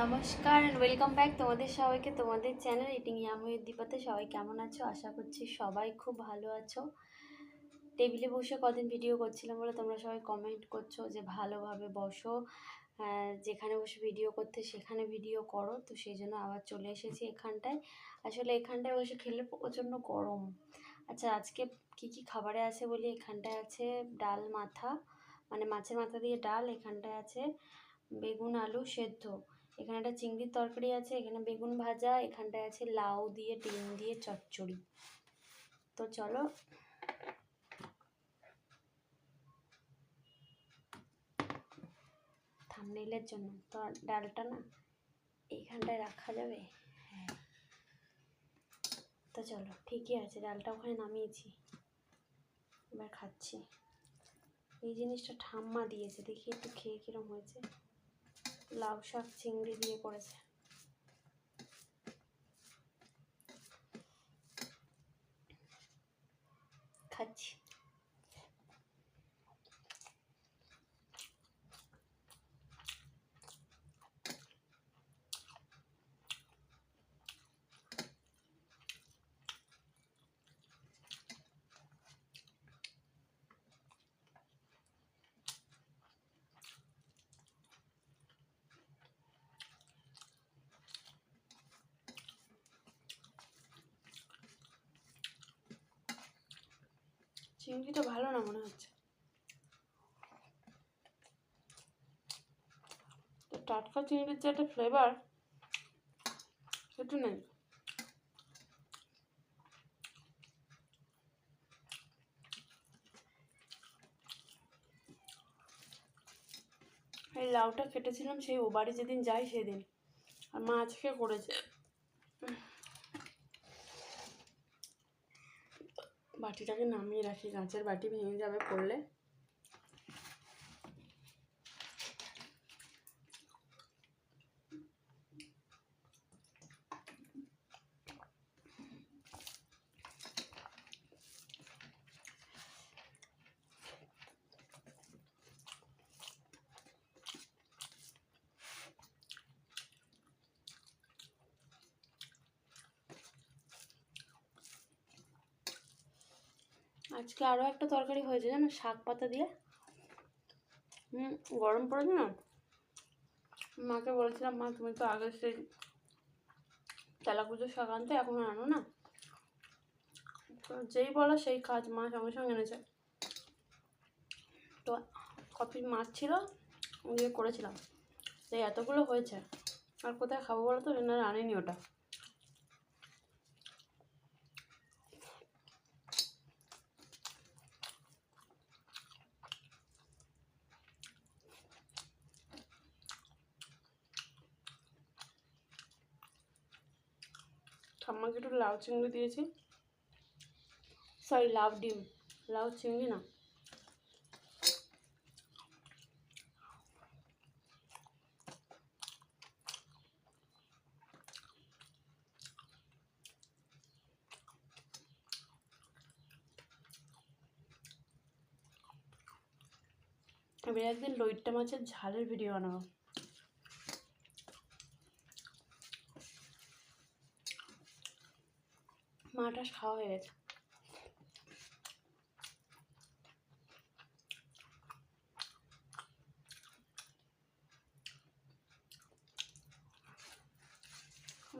নমস্কার and welcome back তোমাদের সবাইকে, তোমাদের চ্যানেল ইটিং ইয়ামুয়ের দীপাতে সবাই কেমন আছো? আশা করছি সবাই খুব ভালো আছো। টেবিলে বসে কদিন ভিডিও করছিলাম বলে তোমরা সবাই কমেন্ট করছ যে ভালোভাবে বসো। যেখানে বসে ভিডিও করতে সেখানে ভিডিও করো। তো সেই জন্য আবার চলে এসেছি এখানটায়। আসলে এখানটায় বসে খেলে প্রচণ্ড গরম। আচ্ছা আজকে কি কি খাবারে আছে বলি? এখানটায় আছে ডাল মাথা মানে মাছের মাথা দিয়ে ডাল, এখানটায় আছে বেগুন, আলু সেদ্ধ। এখানে একটা চিংড়ির তরকারি আছে, এখানে বেগুন ভাজা, এখানটায় আছে লাউ দিয়ে, ডিম দিয়ে চচ্চড়ি। তো চলো। থামনেইলের জন্য। তো ডালটা না এইখানটায় রাখা যাবে? তো চলো, ঠিকই আছে, ডালটা ওখানে নামিয়েছি। এবার খাচ্ছি। এই জিনিসটা ঠাম্মা দিয়েছে, দেখি একটু খেয়ে কিরম হয়েছে। লাউ শাক চিংড়ি দিয়ে করেছে। খাচ্ছি। চিংড়িটা ভালো না মনে হচ্ছে। তো টাটকা চিংড়ির যে একটা ফ্লেভার সেটা নেই। এই লাউটা কেটেছিলাম সেই ও বাড়ি যেদিন যাই সেদিন। আর মা আজকে করেছে। বাটিটাকে নামিয়ে রাখি কাঁচের বাটি ভেঙে যাবে পড়লে। আজকে আরও একটা তরকারি হয়েছে জানো, শাক পাতা দিয়ে। হুম, গরম পড়েছে না? মাকে বলেছিলাম, মা, তুমি তো আগে সেই তেলাকুচোর শাক আনতে, এখন আনো না। তো যেই বলো সেই কাজ মা সঙ্গে সঙ্গে এনেছে। তো কপি মাছ ছিল দিয়ে করেছিলাম। সেই এতগুলো হয়েছে, আর কোথায় খাব বলো তো? না আনিনি ওটা। ঠাম্মাকে একটু লাউ চিংড়ি দিয়েছি। সরি লাউ ডিম। লাউ চিংড়ি না। আমি একদিন লইট্টা মাছের ঝালের ভিডিও বানাবো। মাটা খাওয়া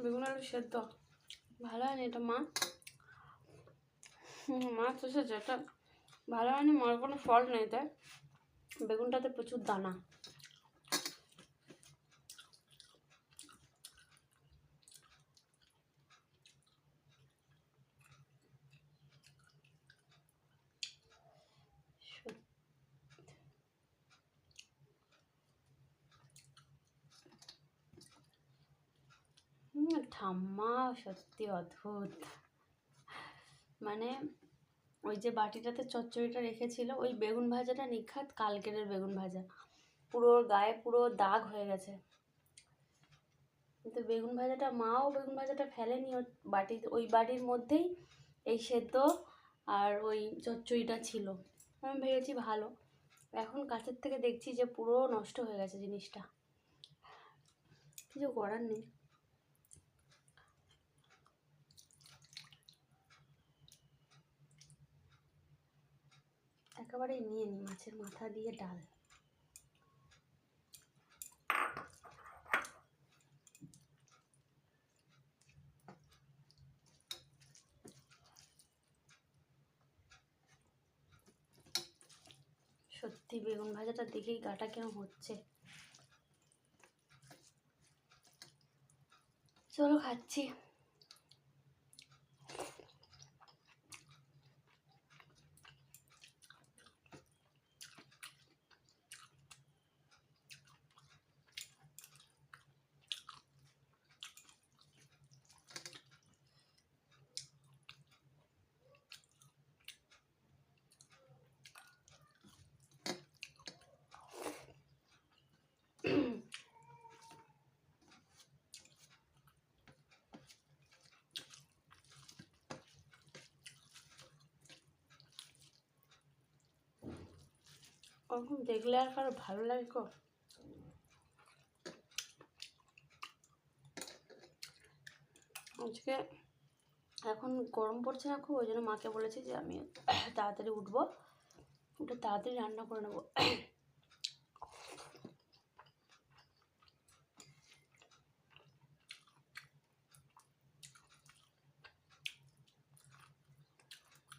বেগুন আলু সেদ্ধ। ভালো হয়নি এটা, মা? মাছ এসেছে এটা ভালো হয়নি, মার কোনো ফল্ট নেই, তাই। বেগুনটাতে প্রচুর দানা হুম, ঠাম্মা সত্যি অদ্ভুত। মানে ওই যে বাটিটাতে চচ্চড়িটা রেখেছিল, ওই বেগুন ভাজাটা নিখাত কালকেরের বেগুন ভাজা। পুরো গায়ে পুরো দাগ হয়ে গেছে। কিন্তু বেগুন ভাজাটা মাও বেগুন ভাজাটা ফেলেনি ওর বাটি ওই বাটির মধ্যেই এই সেদ্ধ আর ওই চচ্চড়িটা ছিল। আমি ভেবেছি ভালো। এখন কাছের থেকে দেখছি যে পুরো নষ্ট হয়ে গেছে জিনিসটা। কিছু করার নেই। একেবারেই নিয়ে নিই মাছের মাথা দিয়ে ডাল। সত্যি, বেগুন ভাজাটা দেখেই গাটা কেন হচ্ছে। চলো, খাচ্ছি। ওরকম দেখলে আর কারও ভালো লাগে গো আজকে এখন গরম পড়ছে না খুব, ওই জন্য মাকে বলেছি যে আমি তাড়াতাড়ি উঠবো উঠে তাড়াতাড়ি রান্না করে নেব।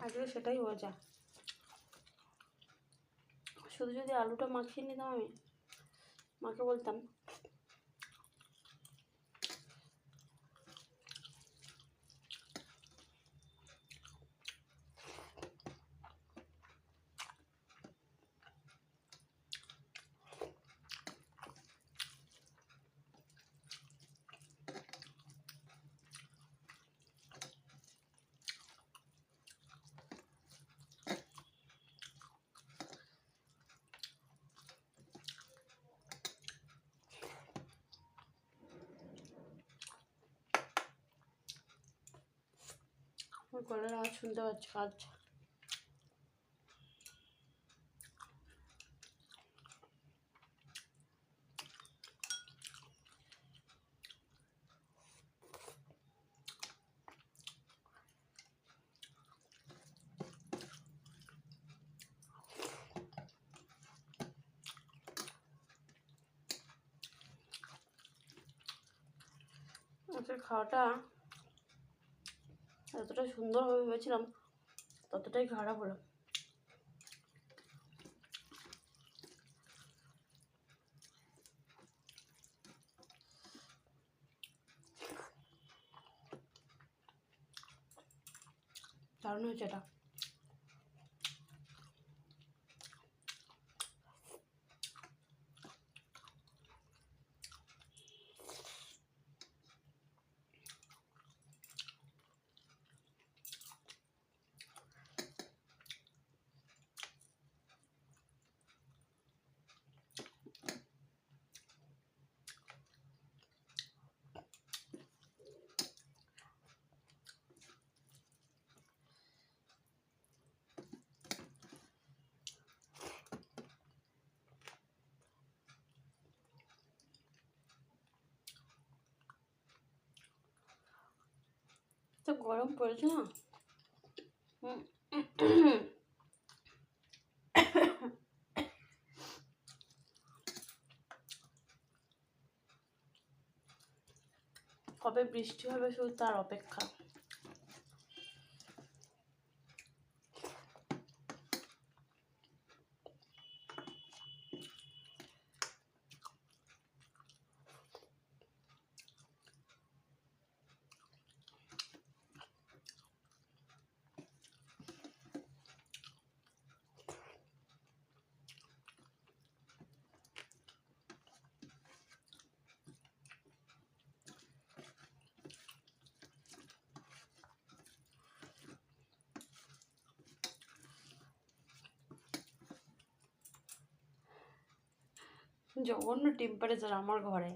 আজকে সেটাই মজা। শুধু যদি আলুটা মাখিয়ে নিতাম আমি মাকে বলতাম আমার গলার আওয়াজ শুনতে পাচ্ছ আচ্ছা। আজকে খাওয়াটা যতটা সুন্দর হবে ভেবেছিলাম ততটাই খারাপ হলো। দারুণ হয়েছে এটা। তো গরম পড়েছে না। কবে বৃষ্টি হবে শুধু তার অপেক্ষা জঘন্য টেম্পারেচার আমার ঘরে।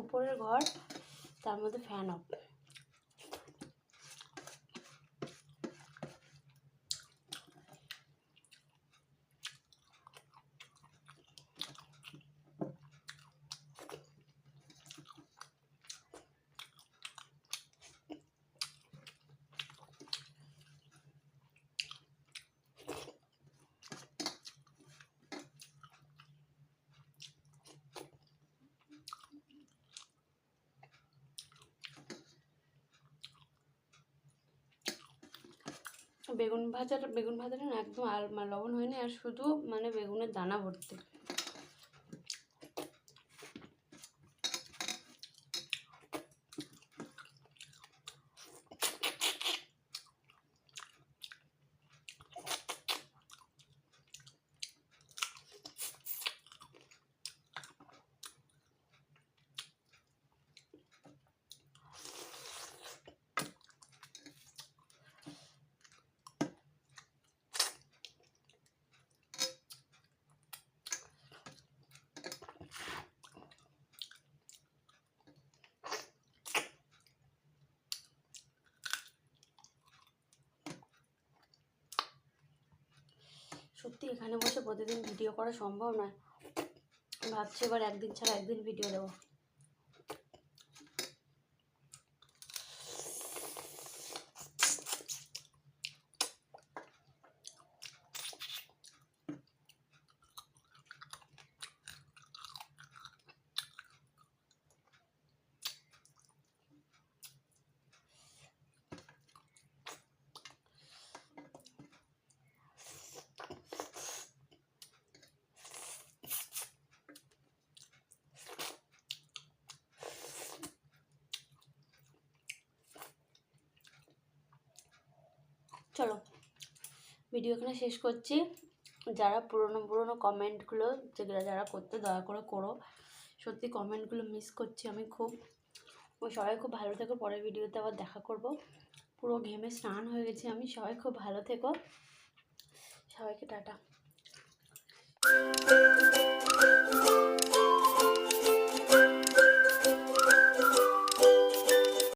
উপরের ঘর তার মধ্যে ফ্যান অফ বেগুন ভাজার বেগুন ভাজাটা না একদম আর মা- লবণ হয়নি, আর শুধু মানে বেগুনের দানা ভর্তি। সত্যি এখানে বসে প্রতিদিন ভিডিও করা সম্ভব নয়। ভাবছি এবার একদিন ছাড়া একদিন ভিডিও দেবো। চলো ভিডিও এখানে শেষ করছি। যারা পুরনো পুরনো কমেন্টগুলো যেগুলো যারা করতে দয়া করে করো। সত্যি কমেন্টগুলো মিস করছি আমি খুব। ও সবাই খুব ভালো থেকো, পরের ভিডিওতে আবার দেখা করব। পুরো ঘেমে স্নান হয়ে গেছি আমি, সবাই খুব ভালো থেকো। সবাইকে টাটা।